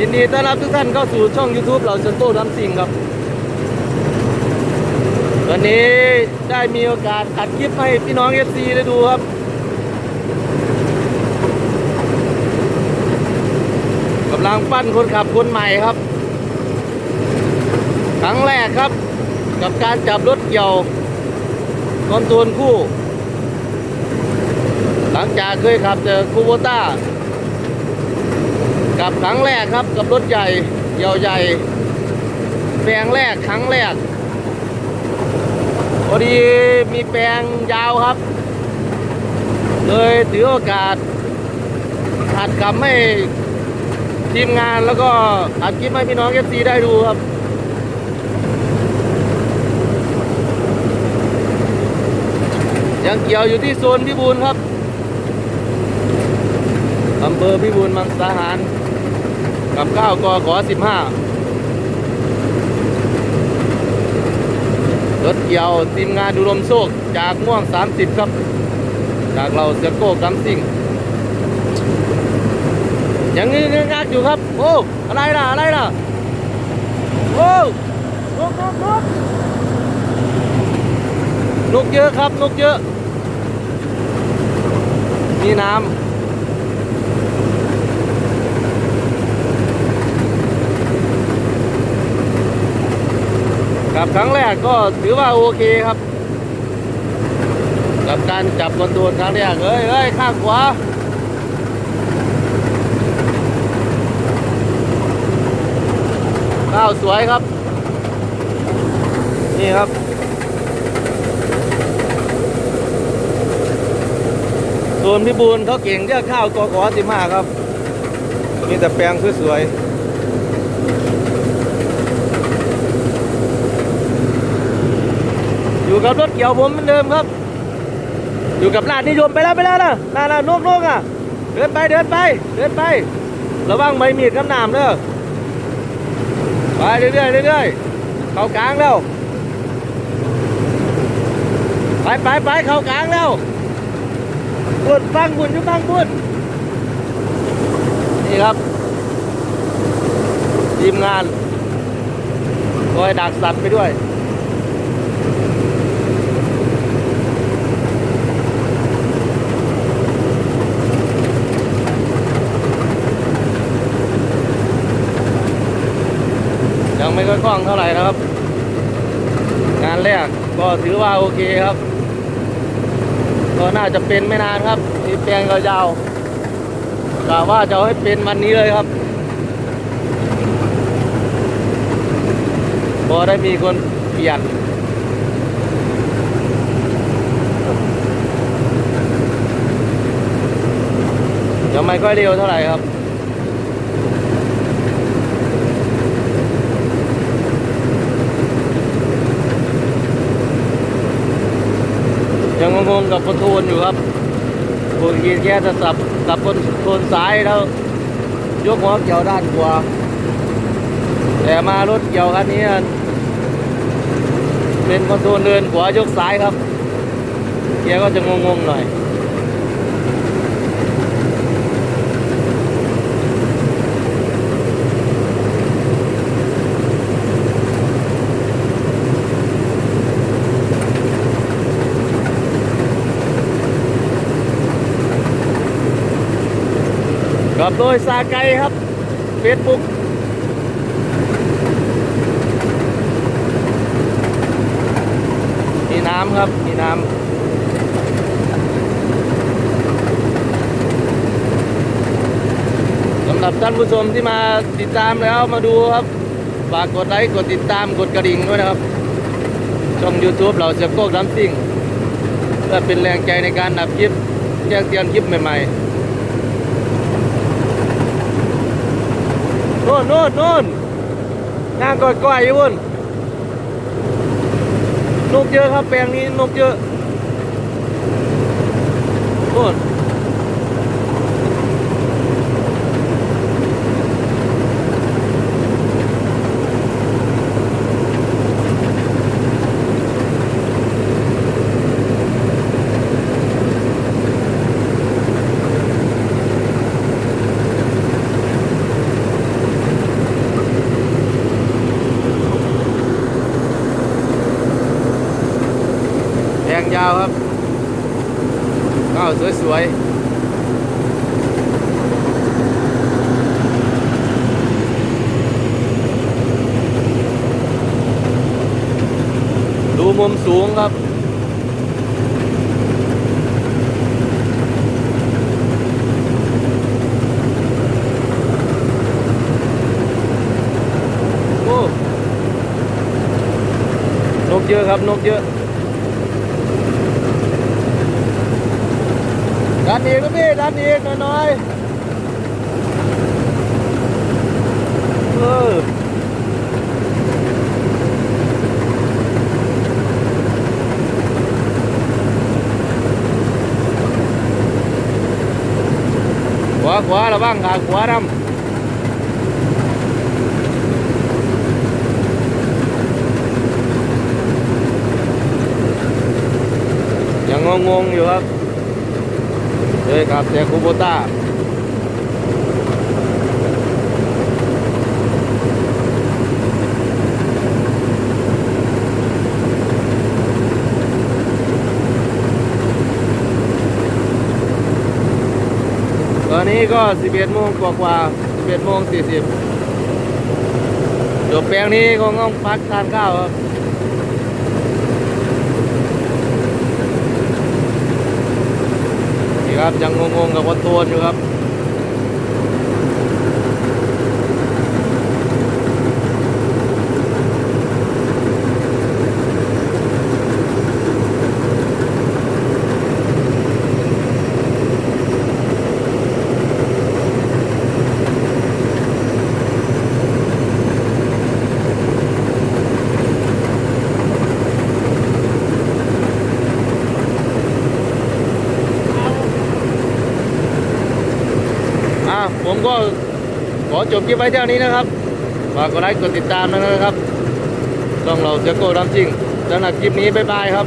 ยินดีต้อนรับทุกท่านเข้าสู่ช่อง YouTube เหล่าเซนโต้ดัมซิงครับ วันนี้ได้มีโอกาสอัดคลิปให้พี่น้อง FC ได้ดูครับ กำลังปั้นคนขับคนใหม่ครับ ครั้งแรกครับ กับการจับรถเกี่ยวคอนโทรลคู่ หลังจากเคยขับแต่คูโบต้า กับครั้งแรกครับกับรถใหญ่ยาวใหญ่แปลงแรกครั้งแรกพอดีมีแปลงยาวครับ เลยถือโอกาสหัดขับให้ทีมงานแล้วก็อัดคลิปให้พี่น้องเอฟซีได้ดูครับยังเกี่ยวอยู่ที่โซนพิบูลครับอำเภอพิบูลมังสาหาร กับข้าวกอขอสิบห้ารถเกี่ยวทีมงานดูลมโชคจากม่วง 30 ครับ จากเราเสือโก้กัมซิงยังงึกงักอยู่ครับ โอ้ อะไรนะอะไรนะโอ้นกนกนกนกเยอะครับนกเยอะ มีน้ำ ครับครั้งแรกก็ถือว่าโอเคครับ กับการจับคอนโทรลครั้งแรกเอ้ยเอ้ยข้างขวาข้าวสวยครับ นี่ครับส่วนพิบูลเขาเก่งเรื่องข้าวกอขอสิมากครับ มีแต่แปลงสวยๆ อยู่กับรถเกี่ยวผมเหมือนเดิมครับ อยู่กับลาดนิยมไปแล้วไปแล้วนะน่าน่านกนกอะ เดินไปเดินไป เดินไประวังใบมีดกับน้ำเด้อไปเรื่อยๆเรื่อยๆเข้ากลางแล้วไปไปไปเข้ากลางแล้วบุญฟังบุญยู่ฟังบุญนี่ครับทีมงานคอยดักสัตว์ไปด้วย ไม่ค่อยคล่องเท่าไหร่นะครับ งานแรกก็ถือว่าโอเคครับ ก็น่าจะเป็นไม่นานครับมีแปลงยาวๆกะว่าจะให้เป็นวันนี้เลยครับพอได้มีคนเปลี่ยนยังไม่ค่อยเร็วเท่าไหร่ครับ ยั งงกับคอนโทรลอยู่ครับปกติแกจะสับสับคอนโทรลซ้ายแล้ว ยกหัวเกี่ยวด้านขวาแต่มารถเกี่ยวคันนี้เป็นคอนโทรลเดินขวายกซ้ายครับเกก็จะงงๆหน่อย กับโดยซาไกครับเฟซบุ๊กมีน้ำครับมีน้ำสำหรับท่านผู้ชมที่มาติดตามแล้วมาดูครับฝากกดไลค์กดติดตามกดกระดิ่งด้วยนะครับช่อง YouTube เราเสียบโก้ดัมซิ่งเพื่อเป็นแรงใจในการดับคลิปแจ้งเตือนคลิปใหม่ๆ น่นโน่นโน่นนางก่อยก้อยอยู่บนนกเยอะครับแปลงนี้นกเยอะโน่น ยาวครับข้าวสวยๆดูมุมสูงครับโอ้นกเยอะครับ นกเยอะ ดันอีกนะพี่ดันอีกน่อยๆเออขวาขวาระวังขาขวานำยังงงๆอยู่ครับ เฮ้ยครับเสียคูโบต้าตอนนี้ก็ 11 โมงกว่าๆ11 โมง 40จบแปลงนี้คงต้องพักทานข้าวครับ ครับยังงงๆกับวัตัวอยู่ครับ อะ ผมก็ขอจบคลิปไว้เท่านี้นะครับฝากกดไลค์กดติดตามด้วยนะครับต้องเราเสียโก้รำจริงสำหรับคลิปนี้บ๊ายบายครับ